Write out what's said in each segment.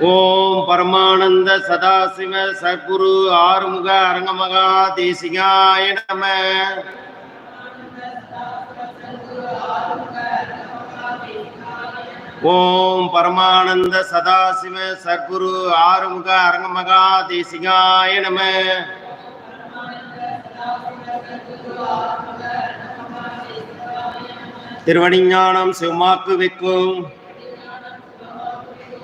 ஓம் பரமானந்த சதாசிவ சத்குரு ஆறுமுக அரங்கமகா தேசிகாய நம. ஓம் பரமானந்த சதாசிவ சத்குரு ஆறுமுக அரங்கமகா தேசிகாய நம. திருவடிஞானம் சிவமாக்கு வைக்கும்.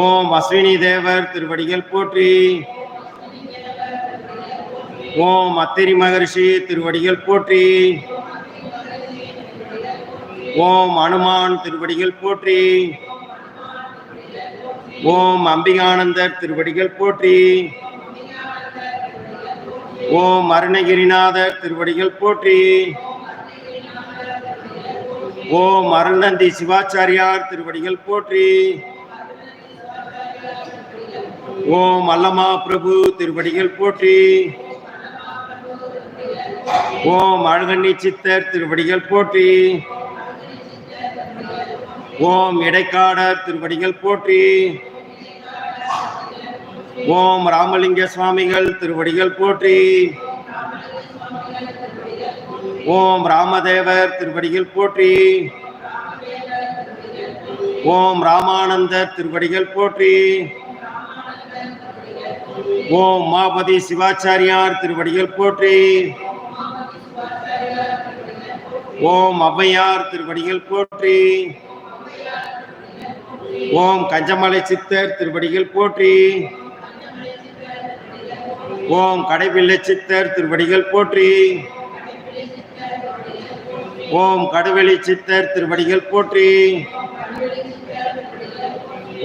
ஓம் அஸ்வினி தேவர் திருவடிகள் போற்றி. ஓம் அத்திரி மகரிஷி திருவடிகள் போற்றி. ஓம் அனுமான் திருவடிகள் போற்றி. ஓம் அம்பிகானந்தர் திருவடிகள் போற்றி. ஓம் அருணகிரிநாதர் திருவடிகள் போற்றி. ஓம் அருள்நந்தி சிவாச்சாரியார் திருவடிகள் போற்றி. ஓம் அல்லமா பிரபு திருப்படிகள் போற்றி. ஓம் அழகண்ணி சித்தர் திருப்படிகள் போற்றி. ஓம் இடைக்காடர் திருப்படிகள் போற்றி. ஓம் ராமலிங்க சுவாமிகள் திருவடிகள் போற்றி. ஓம் ராமதேவர் திருவடிகள் போற்றி. ஓம் ராமானந்தர் திருவடிகள் போற்றி. ஓம் மாபதி சிவாச்சாரியார் திருவடிகள் போற்றி. ஓம் ஔவையார் திருவடிகள் போற்றி. ஓம் கஞ்சமலை சித்தர் திருவடிகள் போற்றி. ஓம் கடைவில்லை சித்தர் திருவடிகள் போற்றி. ஓம் கடுவெளி சித்தர் திருவடிகள் போற்றி.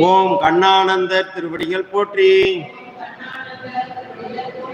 ஓம் கண்ணானந்தர் திருவடிகள் போற்றி.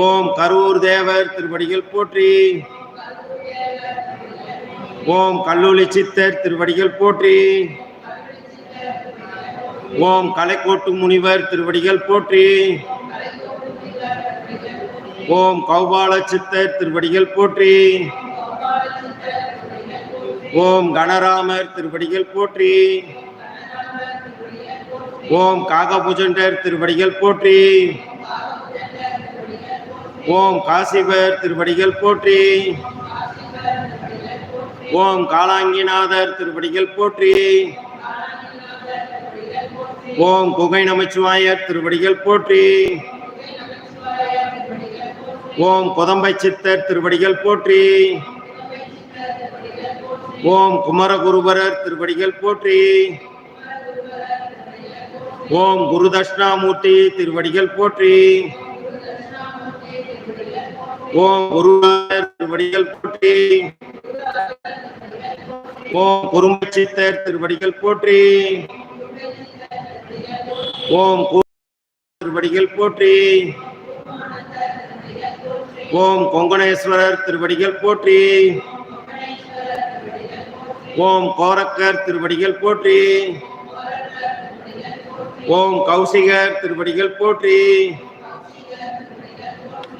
ஓம் கரூர் தேவர் திருவடிகள் போற்றி. ஓம் கல்லூலி சித்தர் திருவடிகள் போற்றி. ஓம் கலைக்கோட்டு முனிவர் திருவடிகள் போற்றி. ஓம் கௌபால சித்தர் திருவடிகள் போற்றி. ஓம் கணராமர் திருவடிகள் போற்றி. ஓம் காகபுஜண்டர் திருவடிகள் போற்றி. ஓம் காசிபர் திருவடிகள் போற்றி. ஓம் காலாங்கிநாதர் திருவடிகள் போற்றி. ஓம் குகை நமச்சிவாயர் திருவடிகள் போற்றி. ஓம் கொதம்பை சித்தர் திருவடிகள் போற்றி. ஓம் குமரகுருபரர் திருவடிகள் போற்றி. ஓம் குரு தட்சிணாமூர்த்தி திருவடிகள் போற்றி. ஓம் குருநாதர் திருவடிகள் போற்றி. ஓம் குறும்பச்சித்தர் திருவடிகள் போற்றி. ஓம் திருவடிகள் போற்றி. ஓம் கொங்கணேஸ்வரர் திருவடிகள் போற்றி. ஓம் கோரக்கர் திருவடிகள் போற்றி. ஓம் கௌசிகர் திருவடிகள் போற்றி.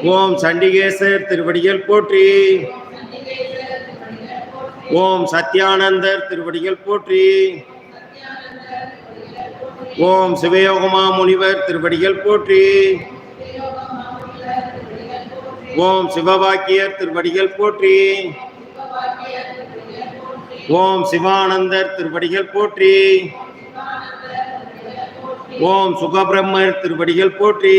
ஓம் சண்டிகேசர் திருவடிகள் போற்றி. ஓம் சத்யானந்தர் திருவடிகள் போற்றி. ஓம் சிவயோகமா முனிவர் திருவடிகள் போற்றி. ஓம் சிவபாக்கியர் திருவடிகள் போற்றி. ஓம் சிவானந்தர் திருவடிகள் போற்றி. ஓம் சுகபிரம்மர் திருவடிகள் போற்றி.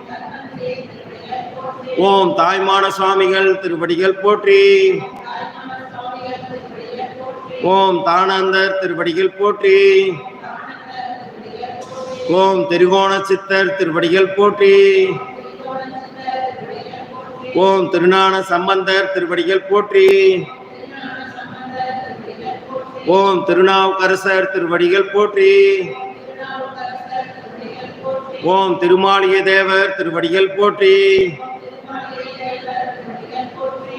ஓம் தாய்மான சுவாமிகள் திருப்படிகள் போற்றி. ஓம் தானந்தர் திருவடிகள் போற்றி. ஓம் திருகோண சித்தர் திருப்படிகள் போற்றி. ஓம் திருநான சம்பந்தர் திருப்படிகள் போற்றி. ஓம் திருநாவுக்கரசர் திருவடிகள் போற்றி. ஓம் திருமாளிய தேவர் திருவடிகள் போற்றி.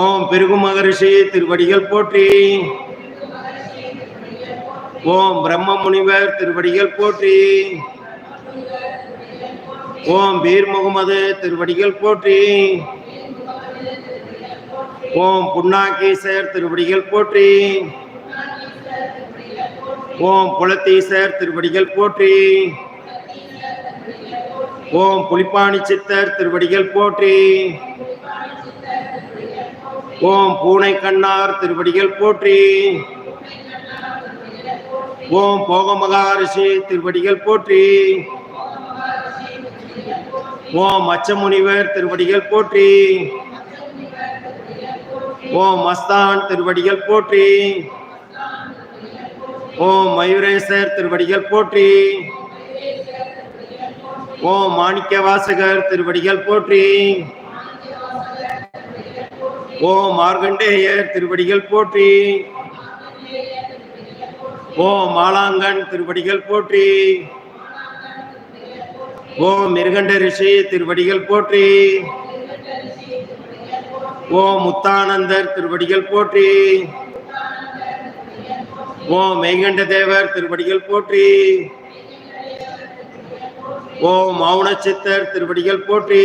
ஓம் பிருகு மகரிஷி திருவடிகள் போற்றி. ஓம் பிரம்ம முனிவர் திருவடிகள் போற்றி. ஓம் பீர் முகமது திருவடிகள் போற்றி. ஓம் புன்னாகேசர் திருவடிகள் போற்றி. ஓம் புலத்தீசர் திருவடிகள் போற்றி. ஓம் புலிப்பாணி சித்தர் திருவடிகள் போற்றி. ஓம் பூனை கண்ணார் திருவடிகள் போற்றி. ஓம் போக மகாரிஷி திருவடிகள் போற்றி. ஓம் அச்சமுனிவர் திருவடிகள் போற்றி. ஓம் மஸ்தான் திருவடிகள் போற்றி. ஓம் மயூரேசர் திருவடிகள் போற்றி. ஓம் மாணிக்க வாசகர் திருவடிகள் போற்றி. ஓ மார்கண்டேயர் திருவடிகள் போற்றி. ஓ மாலாங்கன் திருவடிகள் போற்றி. ஓ மிருகண்ட ரிஷி திருவடிகள் போற்றி. ஓ முத்தானந்தர் திருவடிகள் போற்றி. ஓ மெய்கண்ட தேவர் திருவடிகள் போற்றி. ஓம் மௌனச்சித்தர் திருவடிகள் போற்றி.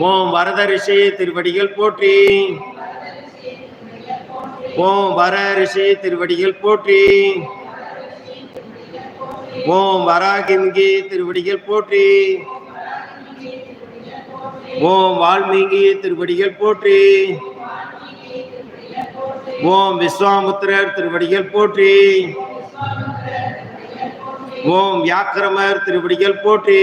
ஓம் வரத ரிஷி திருவடிகள் போற்றி. ஓம் வர ரிஷி திருவடிகள் போற்றி. ஓம் வராகிங்கி திருவடிகள் போற்றி. ஓம் வால்மீகி திருவடிகள் போற்றி. ஓம் விஸ்வாமுத்திரர் திருவடிகள் போற்றி. ஓம் வியாக்கிரமர் திருவடிகள் போற்றி.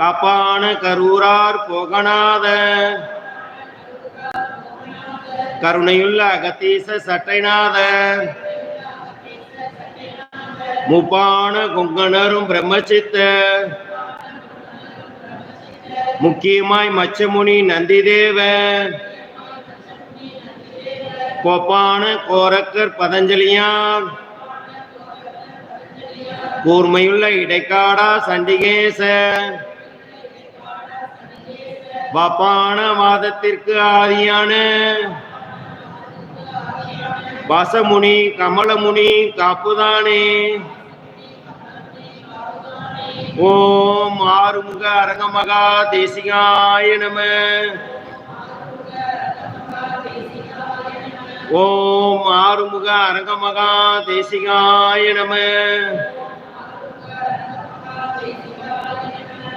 காப்பான கரூரார் போகநாத. கருணையுள்ள அகத்தீச சட்டைநாத. முப்பான கொங்கணரும் பிரம்மசித்த. முக்கியமாய் மச்சமுனி நந்திதேவ. கோப்பான கோரக்கர் பதஞ்சலியான் கூர்மையுள்ள இடைக்காடா சண்டிகேச. வபான மாதத்திற்கு ஆதியான வசமுனி கமலமுனி காப்புதானே. ஓம் ஆறுமுக அரங்கமகா தேசிகாய நம. ஓம் ஆறுமுக அரங்கமகா தேசிகாய நம.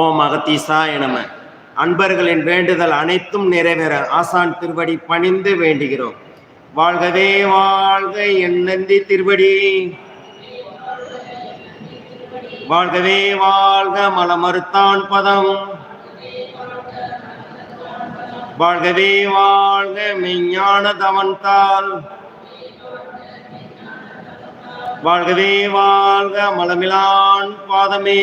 ஓம் அகத்தீசாய நம அன்பர்களின் வேண்டுதல் அனைத்தும் நிறைவேற ஆசான் திருவடி பணிந்து வேண்டுகிறோம். வாழ்கவே வாழ்க எண்ணந்தி திருவடி. வாழ்கவே வாழ்க மலமறுத்தான் பதம். வாழ்கவே வாழ்க மெஞ்ஞான தவன்தாள் வாழ்கவே வாழ்க மலமிலான் பாதமே.